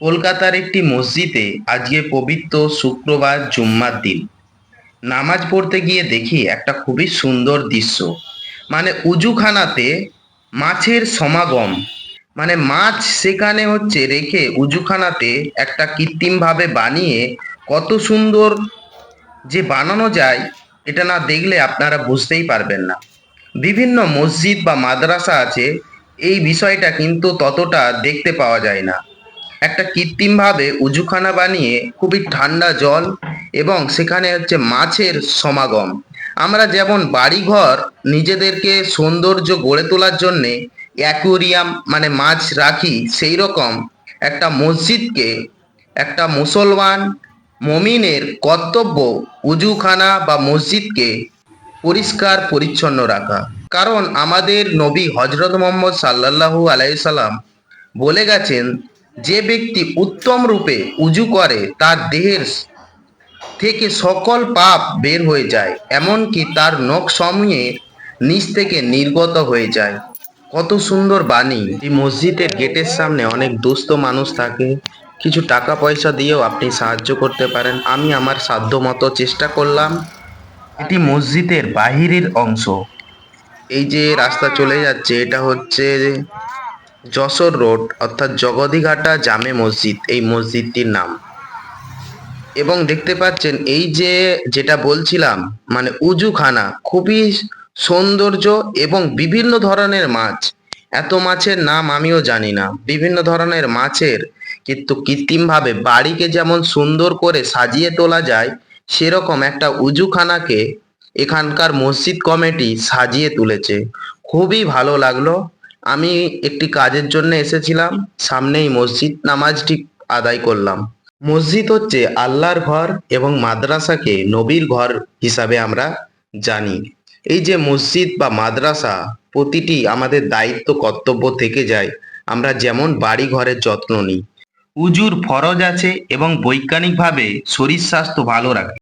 কলকাতার একটি মসজিদে আজকে পবিত্র শুক্রবার জুম্মার দিন। নামাজ পড়তে গিয়ে দেখি একটা খুবই সুন্দর দৃশ্য। মানে উজুখানাতে মাছের সমাগম। মানে মাছ সেখানে হচ্ছে রেখে উজুখানাতে একটা কৃত্রিমভাবে বানিয়ে কত সুন্দর যে বানানো যায়, এটা না দেখলে আপনারা বুঝতেই পারবেন না। বিভিন্ন মসজিদ বা মাদ্রাসা আছে, এই বিষয়টা কিন্তু ততটা দেখতে পাওয়া যায় না। একটা কৃত্রিমভাবে উজুখানা বানিয়ে খুবই ঠান্ডা জল এবং সেখানে হচ্ছে মাছের সমাগম। আমরা যেমন বাড়িঘর নিজেদেরকে সৌন্দর্য গড়ে তোলার জন্যে অ্যাকুরিয়াম মানে মাছ রাখি সেই রকম একটা মসজিদকে একটা মুসলমান মমিনের কর্তব্য উজুখানা বা মসজিদকে পরিষ্কার, পরিচ্ছন্ন রাখা। কারণ আমাদের নবী হজরত মোহাম্মদ সাল্লাল্লাহু আলাইসাল্লাম বলে গেছেন যে ব্যক্তি উত্তম রূপে উজু করে, তার দেহের থেকে সকল পাপ বের হয়ে যায়, এমনকি তার নখ সমূহের নিচ থেকে নির্গত হয়ে যায়। কত সুন্দর বাণী। এই মসজিদের গেটের সামনে অনেক দুস্থ মানুষ থাকে। কিছু টাকা পয়সা দিয়েও আপনি সাহায্য করতে পারেন। আমি আমার সাধ্য মতো চেষ্টা করলাম। এটি মসজিদের বাহিরের অংশ। এই যে রাস্তা চলে যাচ্ছে, এটা হচ্ছে যশোর রোড, অর্থাৎ জগদীঘাটা জামে মসজিদ, এই মসজিদটির নাম। এবং দেখতে পাচ্ছেন, এই যে যেটা বলছিলাম মানে উজুখানা, খুবই সৌন্দর্য এবং বিভিন্ন ধরনের মাছ। এত মাছের নাম আমিও জানি না। বিভিন্ন ধরনের মাছের কিন্তু কৃত্রিমভাবে বাড়িকে যেমন সুন্দর করে সাজিয়ে তোলা যায়, সেরকম একটা উজুখানাকে এখানকার মসজিদ কমিটি সাজিয়ে তুলেছে। খুবই ভালো লাগল। আমি একটি কাজের জন্য এসেছিলাম, সামনেই মসজিদ নামাজটি আদায় করলাম। মসজিদ হচ্ছে আল্লাহর ঘর এবং মাদ্রাসাকে নবীর ঘর হিসাবে আমরা জানি। এই যে মসজিদ বা মাদ্রাসা, প্রতিটি আমাদের দায়িত্ব, কর্তব্য থেকে যায়। আমরা যেমন বাড়ি ঘরের যত্ন নিই। উজুর ফরজ আছে এবং বৈজ্ঞানিকভাবে শরীর স্বাস্থ্য ভালো রাখে।